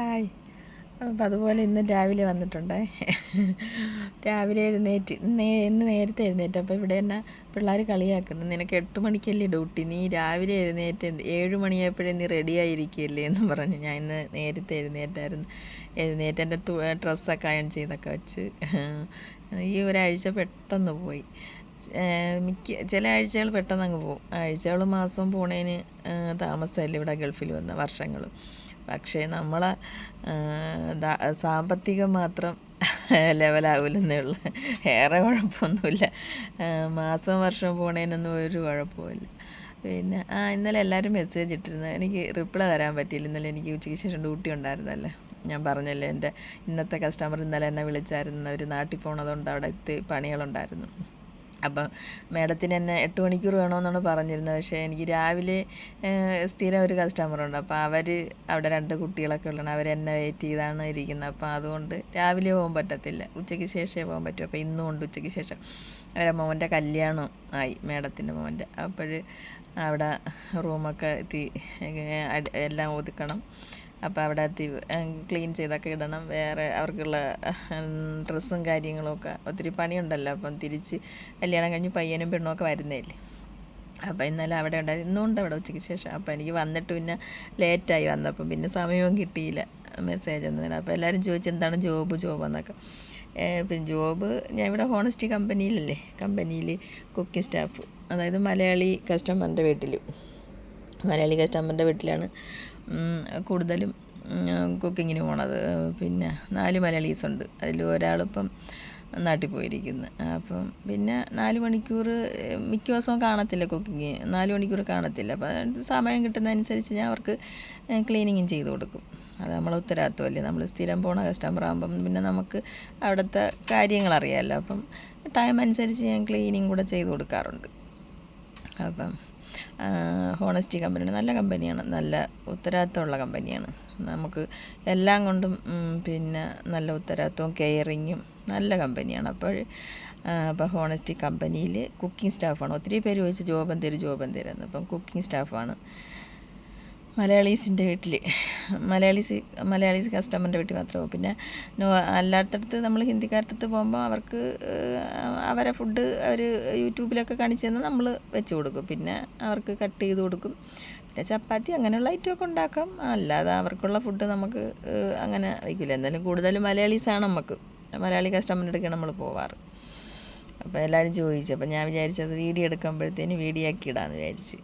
Hi. അപ്പം അതുപോലെ ഇന്ന് രാവിലെ വന്നിട്ടുണ്ടേ. രാവിലെ എഴുന്നേറ്റ് ഇന്ന് നേരത്തെ എഴുന്നേറ്റ്. അപ്പോൾ ഇവിടെ തന്നെ പിള്ളേർ കളിയാക്കുന്നു. നിനക്ക് എട്ട് മണിക്കല്ലേ ഡ്യൂട്ടി? നീ രാവിലെ എഴുന്നേറ്റ് ഏഴ് മണിയായപ്പോഴേ നീ റെഡി ആയിരിക്കുകയല്ലേ എന്ന് പറഞ്ഞ്. ഞാൻ ഇന്ന് നേരത്തെ എഴുന്നേറ്റായിരുന്നു. എഴുന്നേറ്റ് എന്റെ ഡ്രസ്സൊക്കെ അയൺ ചെയ്തൊക്കെ വെച്ച്. ഈ ഒരാഴ്ച പെട്ടെന്ന് പോയി. മിക്ക ചില ആഴ്ചകൾ പെട്ടെന്ന് അങ്ങ് പോകും ആഴ്ചകൾ മാസവും പോണേന് താമസമല്ലേ ഇവിടെ ഗൾഫിൽ വന്ന വർഷങ്ങളും. പക്ഷേ നമ്മളെ സാമ്പത്തികം മാത്രം ലെവലാവില്ലെന്നേ ഉള്ളു. ഏറെ കുഴപ്പമൊന്നുമില്ല. മാസവും വർഷവും പോണേനൊന്നും ഒരു കുഴപ്പമില്ല പിന്നെ ആ ഇന്നലെ എല്ലാവരും മെസ്സേജ് ഇട്ടിരുന്നു. എനിക്ക് റിപ്ലൈ തരാൻ പറ്റിയില്ല. ഇന്നലെ എനിക്ക് ഉച്ചയ്ക്ക് ശേഷം ഡ്യൂട്ടി ഉണ്ടായിരുന്നല്ലേ. ഞാൻ പറഞ്ഞല്ലേ എന്റെ ഇന്നത്തെ കസ്റ്റമർ ഇന്നലെ എന്നെ വിളിച്ചായിരുന്നു. അവർ നാട്ടിൽ പോണതുകൊണ്ട് അവിടെ എത്തി പണികളുണ്ടായിരുന്നു. അപ്പം മാഡത്തിന് എന്നെ എട്ട് മണിക്കൂർ വേണമെന്നാണ് പറഞ്ഞിരുന്നത്. പക്ഷേ എനിക്ക് രാവിലെ സ്ഥിരം ഒരു കസ്റ്റമറുണ്ട് അപ്പോൾ അവർ അവിടെ രണ്ട് കുട്ടികളൊക്കെ ഉള്ളതാണ്. എന്നെ വെയിറ്റ് ചെയ്താണ് ഇരിക്കുന്നത്. അപ്പോൾ അതുകൊണ്ട് രാവിലെ പോകാൻ പറ്റത്തില്ല. ഉച്ചയ്ക്ക് ശേഷമേ പോകാൻ പറ്റൂ. അപ്പോൾ ഇന്നും ഉണ്ട് ഉച്ചയ്ക്ക് ശേഷം. അവരെ മോന്റെ കല്യാണം ആയി മാഡത്തിന്റെ മോന്റെ. അപ്പോൾ അവിടെ റൂമൊക്കെ എത്തി എല്ലാം ഒതുക്കണം. അപ്പോൾ അവിടെ ക്ലീൻ ചെയ്തൊക്കെ ഇടണം. വേറെ അവർക്കുള്ള ഡ്രസ്സും കാര്യങ്ങളൊക്കെ ഒത്തിരി പണിയുണ്ടല്ലോ. അപ്പം തിരിച്ച് കല്യാണം കഴിഞ്ഞ് പയ്യനും പെണ്ണും ഒക്കെ വരുന്നതല്ലേ. അപ്പോൾ ഇന്നലെ അവിടെ ഉണ്ടായി ഇന്നുണ്ട് അവിടെ ഉച്ചയ്ക്ക് ശേഷം. അപ്പോൾ എനിക്ക് വന്നിട്ട് പിന്നെ ലേറ്റായി വന്നപ്പം പിന്നെ സമയവും കിട്ടിയില്ല. മെസ്സേജ് എന്നതിന് അപ്പോൾ എല്ലാവരും ചോദിച്ചു എന്താണ് ജോബ് ജോബ് എന്നൊക്കെ. പിന്നെ ജോബ് ഞാൻ ഇവിടെ ഹോണസ്റ്റി കമ്പനിയിലല്ലേ കമ്പനിയിൽ കുക്കിംഗ് സ്റ്റാഫ്. അതായത് മലയാളി കസ്റ്റമറിന്റെ വീട്ടിൽ. മലയാളി കസ്റ്റമറിന്റെ വീട്ടിലാണ് കൂടുതലും കുക്കിങ്ങിന് പോണത്. പിന്നെ നാല് മലയാളീസ് ഉണ്ട്. അതിൽ ഒരാളിപ്പം നാട്ടിൽ പോയിരിക്കുന്നു. അപ്പം പിന്നെ നാല് മണിക്കൂർ മിക്ക ദിവസവും കാണത്തില്ല കുക്കിങ് നാല് മണിക്കൂർ കാണത്തില്ല. അപ്പം സമയം കിട്ടുന്നതനുസരിച്ച് ഞാൻ അവർക്ക് ക്ലീനിങ്ങും ചെയ്ത് കൊടുക്കും. അത് നമ്മൾ ഉത്തരവാദിത്വമല്ലേ. നമ്മൾ സ്ഥിരം പോണ കസ്റ്റമർ ആകുമ്പം പിന്നെ നമുക്ക് അവിടുത്തെ കാര്യങ്ങൾ അറിയാമല്ലോ അപ്പം ടൈം അനുസരിച്ച് ഞാൻ ക്ലീനിങ് കൂടെ ചെയ്ത് കൊടുക്കാറുണ്ട്. അപ്പം ഹോണസ്റ്റി കമ്പനിയാണ് നല്ല കമ്പനിയാണ്. നല്ല ഉത്തരവാദിത്തമുള്ള കമ്പനിയാണ്. നമുക്ക് എല്ലാം കൊണ്ടും പിന്നെ നല്ല ഉത്തരവാദിത്വവും കെയറിങ്ങും നല്ല കമ്പനിയാണ്. അപ്പോൾ അപ്പോൾ ഹോണസ്റ്റി കമ്പനിയിൽ കുക്കിംഗ് സ്റ്റാഫാണ്. ഒത്തിരി പേര് ചോദിച്ച് ജോബ് തരും ജോബ് എന്തേലും അപ്പം കുക്കിംഗ് സ്റ്റാഫാണ്. മലയാളീസിന്റെ വീട്ടിൽ. മലയാളീസ് മലയാളീസ് കസ്റ്റമറിന്റെ വീട്ടിൽ മാത്രമേ പിന്നെ അല്ലാത്തടത്ത് നമ്മൾ ഹിന്ദിക്കാരുടെ അടുത്ത് പോകുമ്പോൾ അവർക്ക് അവരെ ഫുഡ് അവർ യൂട്യൂബിലൊക്കെ കാണിച്ചു തന്നാൽ നമ്മൾ വെച്ച് കൊടുക്കും. പിന്നെ അവർക്ക് കട്ട് ചെയ്ത് കൊടുക്കും. പിന്നെ ചപ്പാത്തി അങ്ങനെയുള്ള ഐറ്റമൊക്കെ ഉണ്ടാക്കാം. അല്ലാതെ അവർക്കുള്ള ഫുഡ് നമുക്ക് അങ്ങനെ വയ്ക്കില്ല എന്തായാലും കൂടുതലും മലയാളീസാണ് നമുക്ക്. മലയാളി കസ്റ്റമറിന്റെ അടുക്കാണ് നമ്മൾ പോവാറ്. അപ്പോൾ എല്ലാവരും ചോദിച്ചു. അപ്പോൾ ഞാൻ വിചാരിച്ചത് വീഡിയോ എടുക്കുമ്പോഴത്തേന് വീഡിയോ ആക്കി ഇടാമെന്ന് വിചാരിച്ച്.